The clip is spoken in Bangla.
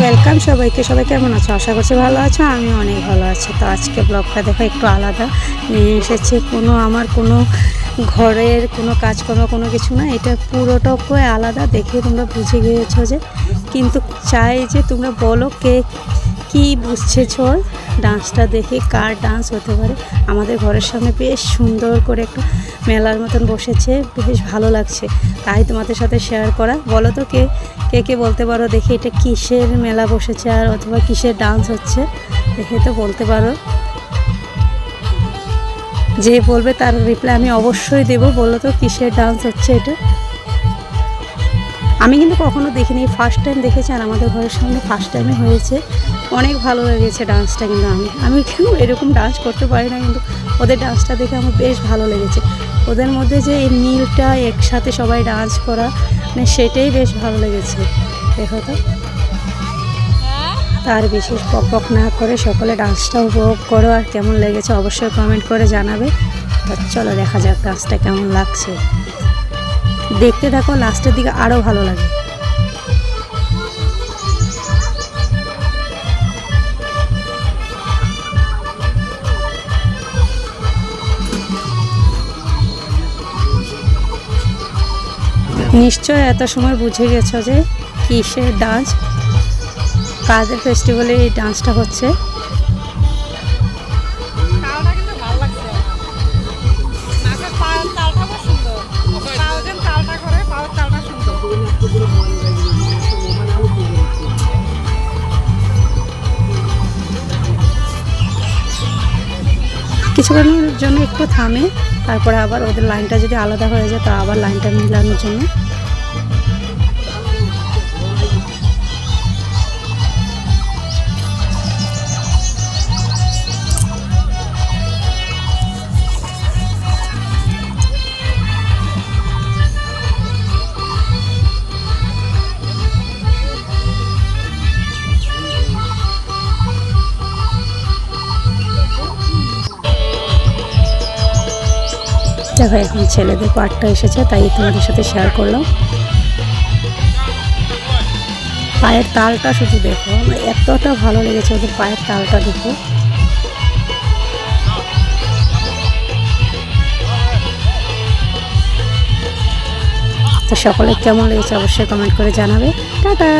ওয়েলকাম সবাইকে। সবাই কেমন আছো? আশা করছি ভালো আছো আমি অনেক ভালো আছি। তো আজকে ব্লগটা দেখো একটু আলাদা। নিয়ে এসেছে কোনো আমার কোনো ঘরের কোনো কাজকর্ম, কোনো কিছু না। এটা পুরোটুকুই আলাদা, দেখে তোমরা বুঝে গিয়েছো যে। কিন্তু চাই যে তোমরা বলো কে কি বুঝছেছ ডান্সটা দেখে কার ডান্স হতে পারে? আমাদের ঘরের সামনে বেশ সুন্দর করে একটু মেলার মতন বসেছে, বেশ ভালো লাগছে। তাই তোমাদের সাথে শেয়ার করা। বলো তো কে কে কে বলতে পারো দেখে এটা কিসের মেলা বসেছে আর অথবা কিসের ডান্স হচ্ছে? দেখে তো বলতে পারো। যে বলবে তার রিপ্লাই আমি অবশ্যই দেবো। বলো তো কিসের ডান্স হচ্ছে এটা? আমি কিন্তু কখনো দেখিনি। ফার্স্ট টাইম দেখেছি আর আমাদের ঘরের সামনে ফার্স্ট টাইমে হয়েছে। অনেক ভালো লেগেছে ডান্সটা কিন্তু আমি। আমি কেউ এরকম ডান্স করতে পারি না কিন্তু ওদের ডান্সটা দেখে আমার বেশ ভালো লেগেছে। ওদের মধ্যে যে এই মিলটা, একসাথে সবাই ডান্স করা মানে সেটাই বেশ ভালো লেগেছে। দেখো তো। তার বিশেষ পক না করে সকলে ডান্সটা উপভোগ করো আর কেমন লেগেছে অবশ্যই কমেন্ট করে জানাবে। তো চলো দেখা যাক ডান্সটা কেমন লাগছে। দেখতে থাকো লাস্টের দিকে আরও ভালো লাগে। নিশ্চয় এত সময় বুঝে গেছ যে কিসের ডান্স? কাদের ফেস্টিভ্যালে এই ডান্সটা হচ্ছে? কিছুক্ষণের জন্য একটু থামে, তারপরে আবার ওদের লাইনটা যদি আলাদা হয়ে যায়, তো আবার লাইনটা মিলানোর জন্য। দেখো এখন ছেলেদের পার্টটা এসেছে, তাই তোমাদের সাথে শেয়ার করলাম। পায়ের তালটা শুধু দেখো আমার এতটা ভালো লেগেছে ওদের পায়ের তালটা দেখো। তো সকলে কেমন লেগেছে অবশ্যই কমেন্ট করে জানাবে। টাটা!